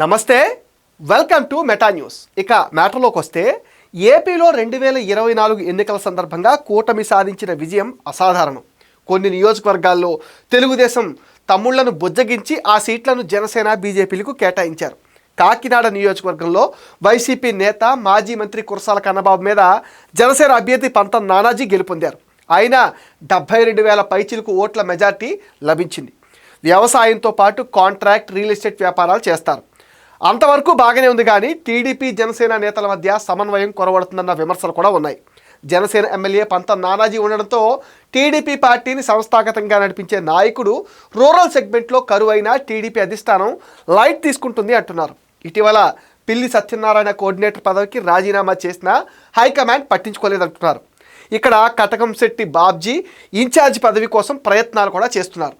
నమస్తే welcome to meta news. ఇక మ్యాటర్లోకి వస్తే ఏపీలో రెండు వేల ఇరవై నాలుగు ఎన్నికల సందర్భంగా కూటమి సాధించిన విజయం అసాధారణం. కొన్ని నియోజకవర్గాల్లో తెలుగుదేశం తమ్ముళ్ళను బుజ్జగించి ఆ సీట్లను జనసేన బీజేపీలకు కేటాయించారు. కాకినాడ నియోజకవర్గంలో వైసీపీ నేత మాజీ మంత్రి కురసాల కన్నబాబు మీద జనసేన అభ్యర్థి పంతం నానాజీ గెలుపొందారు. ఆయన డెబ్బై రెండు వేల పైచిలకు ఓట్ల మెజార్టీ లభించింది. వ్యవసాయంతో పాటు కాంట్రాక్ట్ రియల్ ఎస్టేట్ వ్యాపారాలు చేస్తారు. అంతవరకు బాగానే ఉంది కానీ టీడీపీ జనసేన నేతల మధ్య సమన్వయం కొరవడుతుందన్న విమర్శలు కూడా ఉన్నాయి. జనసేన ఎమ్మెల్యే పంత నానాజీ ఉండడంతో టీడీపీ పార్టీని సంస్థాగతంగా నడిపించే నాయకుడు రూరల్ సెగ్మెంట్లో కరువైన టీడీపీ అధిష్టానం లైట్ తీసుకుంటుంది అంటున్నారు. ఇటీవల పిల్లి సత్యనారాయణ కోఆర్డినేటర్ పదవికి రాజీనామా చేసిన హైకమాండ్ పట్టించుకోలేదంటున్నారు. ఇక్కడ కటకం శెట్టి బాబ్జీ ఇన్ఛార్జ్ పదవి కోసం ప్రయత్నాలు కూడా చేస్తున్నారు.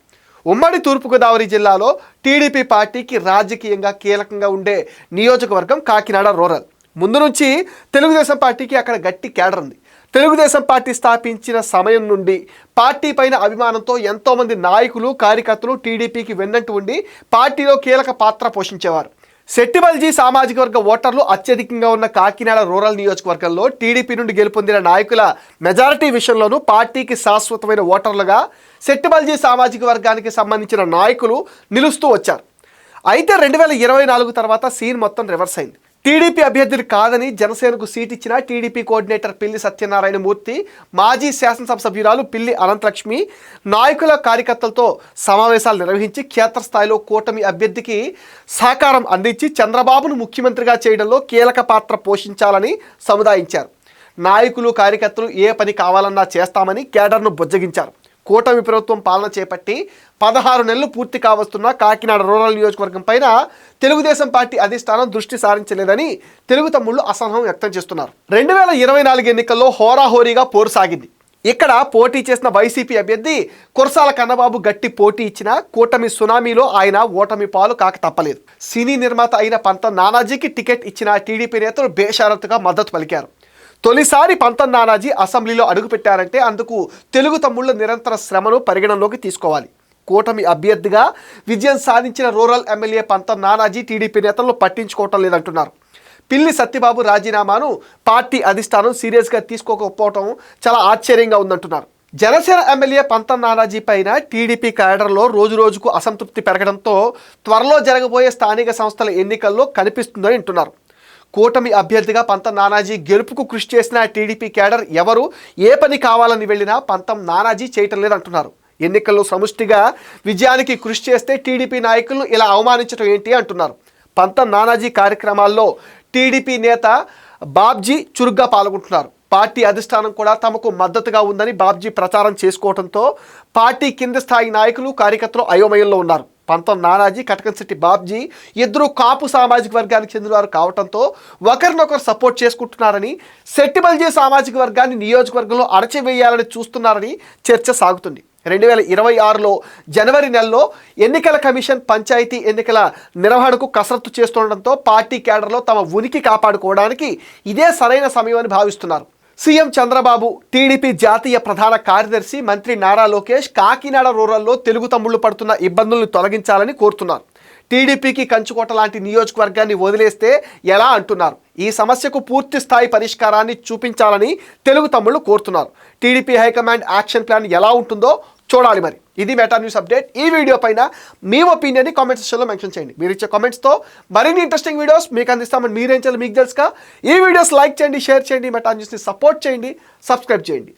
ఉమ్మడి తూర్పుగోదావరి జిల్లాలో టీడీపీ పార్టీకి రాజకీయంగా కీలకంగా ఉండే నియోజకవర్గం కాకినాడ రూరల్. ముందు నుంచి తెలుగుదేశం పార్టీకి అక్కడ గట్టి కేడర్ ఉంది. తెలుగుదేశం పార్టీ స్థాపించిన సమయం నుండి పార్టీ పైన అభిమానంతో ఎంతోమంది నాయకులు కార్యకర్తలు టీడీపీకి వెన్నంటూ ఉండి పార్టీలో కీలక పాత్ర పోషించేవారు. శెట్టిబల్జీ సామాజిక వర్గ ఓటర్లు అత్యధికంగా ఉన్న కాకినాడ రూరల్ నియోజకవర్గంలో టీడీపీ నుండి గెలుపొందిన నాయకుల మెజారిటీ విషయంలోనూ పార్టీకి శాశ్వతమైన ఓటర్లుగా శెట్టిబల్జీ సామాజిక వర్గానికి సంబంధించిన నాయకులు నిలుస్తూ వచ్చారు. అయితే రెండు వేల ఇరవై నాలుగు తర్వాత సీన్ మొత్తం రివర్స్ అయింది. టీడీపీ అభ్యర్థులు కాదని జనసేనకు సీట్ ఇచ్చిన టీడీపీ కోఆర్డినేటర్ పిల్లి సత్యనారాయణ మూర్తి మాజీ శాసనసభ సభ్యురాలు పిల్లి అనంతలక్ష్మి నాయకుల కార్యకర్తలతో సమావేశాలు నిర్వహించి క్షేత్రస్థాయిలో కూటమి అభ్యర్థికి సహకారం అందించి చంద్రబాబును ముఖ్యమంత్రిగా చేయడంలో కీలక పాత్ర పోషించాలని సముదాయించారు. నాయకులు కార్యకర్తలు ఏ పని కావాలన్నా చేస్తామని కేడర్ను బుజ్జగించారు. కూటమి ప్రభుత్వం పాలన చేపట్టి పదహారు నెలలు పూర్తి కావస్తున్న కాకినాడ రూరల్ నియోజకవర్గం పైన తెలుగుదేశం పార్టీ అధిష్టానం దృష్టి సారించలేదని తెలుగు తమ్ముళ్ళు అసహనం వ్యక్తం చేస్తున్నారు. రెండు వేల ఇరవై నాలుగు ఎన్నికల్లో హోరాహోరీగా పోరు సాగింది. ఇక్కడ పోటీ చేసిన వైసీపీ అభ్యర్థి కురసాల కన్నబాబు గట్టి పోటీ ఇచ్చిన కూటమి సునామీలో ఆయన ఓటమి పాలు కాక తప్పలేదు. సినీ నిర్మాత అయిన పంత నానాజీకి టికెట్ ఇచ్చిన టీడీపీ నేతలు బేషరతుగా మద్దతు పలికారు. తొలిసారి పంతం నానాజీ అసెంబ్లీలో అడుగుపెట్టారంటే అందుకు తెలుగు తమ్ముళ్ళ నిరంతర శ్రమను పరిగణనలోకి తీసుకోవాలి. కూటమి అభ్యర్థిగా విజయం సాధించిన రూరల్ ఎమ్మెల్యే పంతం నానాజీ టీడీపీ నేతలను పట్టించుకోవటం లేదంటున్నారు. పిల్లి సత్యబాబు రాజీనామాను పార్టీ అధిష్టానం సీరియస్గా తీసుకోకపోవటం చాలా ఆశ్చర్యంగా ఉందంటున్నారు. జనసేన ఎమ్మెల్యే పంతం నానాజీ పైన టీడీపీ క్యాడర్లో రోజు రోజుకు అసంతృప్తి పెరగడంతో త్వరలో జరగబోయే స్థానిక సంస్థల ఎన్నికల్లో కనిపిస్తుందని అంటున్నారు. కూటమి అభ్యర్థిగా పంతం నానాజీ గెలుపుకు కృషి చేసిన టీడీపీ క్యాడర్ ఎవరు? ఏ పని కావాలని వెళ్ళినా పంతం నానాజీ చేయటం లేదంటున్నారు. ఎన్నికల్లో సముష్టిగా విజయానికి కృషి చేస్తే టీడీపీ నాయకులను ఇలా అవమానించడం ఏంటి అంటున్నారు. పంతం నానాజీ కార్యక్రమాల్లో టీడీపీ నేత బాబ్జీ చురుగ్గా పాల్గొంటున్నారు. పార్టీ అధిష్టానం కూడా తమకు మద్దతుగా ఉందని బాబ్జీ ప్రచారం చేసుకోవడంతో పార్టీ కింది స్థాయి నాయకులు కార్యకర్తలు అయోమయంలో ఉన్నారు. పంతం నానాజీ కటకంశెట్టి బాబ్జీ ఇద్దరు కాపు సామాజిక వర్గానికి చెందినవారు కావడంతో ఒకరినొకరు సపోర్ట్ చేసుకుంటున్నారని శెట్టిబల్జీ సామాజిక వర్గాన్ని నియోజకవర్గంలో అణచివేయాలని చూస్తున్నారని చర్చ సాగుతుంది. రెండు వేల ఇరవై ఆరులో జనవరి నెలలో ఎన్నికల కమిషన్ పంచాయతీ ఎన్నికల నిర్వహణకు కసరత్తు చేస్తుండటంతో పార్టీ కేడర్లో తమ ఉనికి కాపాడుకోవడానికి ఇదే సరైన సమయం అని భావిస్తున్నారు. సీఎం చంద్రబాబు టీడీపీ జాతీయ ప్రధాన కార్యదర్శి మంత్రి నారా లోకేష్ కాకినాడ రూరల్లో తెలుగు తమ్ముళ్ళు పడుతున్న ఇబ్బందులను తొలగించాలని కోరుతున్నారు. టీడీపీకి కంచుకోట లాంటి నియోజకవర్గాన్ని వదిలేస్తే ఎలా అంటున్నారు? ఈ సమస్యకు పూర్తి స్థాయి పరిష్కారాన్ని చూపించాలని తెలుగు తమ్ముళ్ళు కోరుతున్నారు. టీడీపీ హైకమాండ్ యాక్షన్ ప్లాన్ ఎలా ఉంటుందో చూడాలి మరి. ఇది మెటా న్యూస్ అప్డేట్ ఈ వీడియో పైన మీ ఒపీనియన్ని కామెంట్ సెక్షన్లో మెన్షన్ చేయండి. మీరు ఇచ్చే కామెంట్స్తో మరిన్ని ఇంట్రెస్టింగ్ వీడియోస్ మీకు అందిస్తామని మీరేం చేయాలి మీకు తెలుసుగా. ఈ వీడియోస్ లైక్ చేయండి షేర్ చేయండి మెటా న్యూస్ని సపోర్ట్ చేయండి సబ్స్క్రైబ్ చేయండి.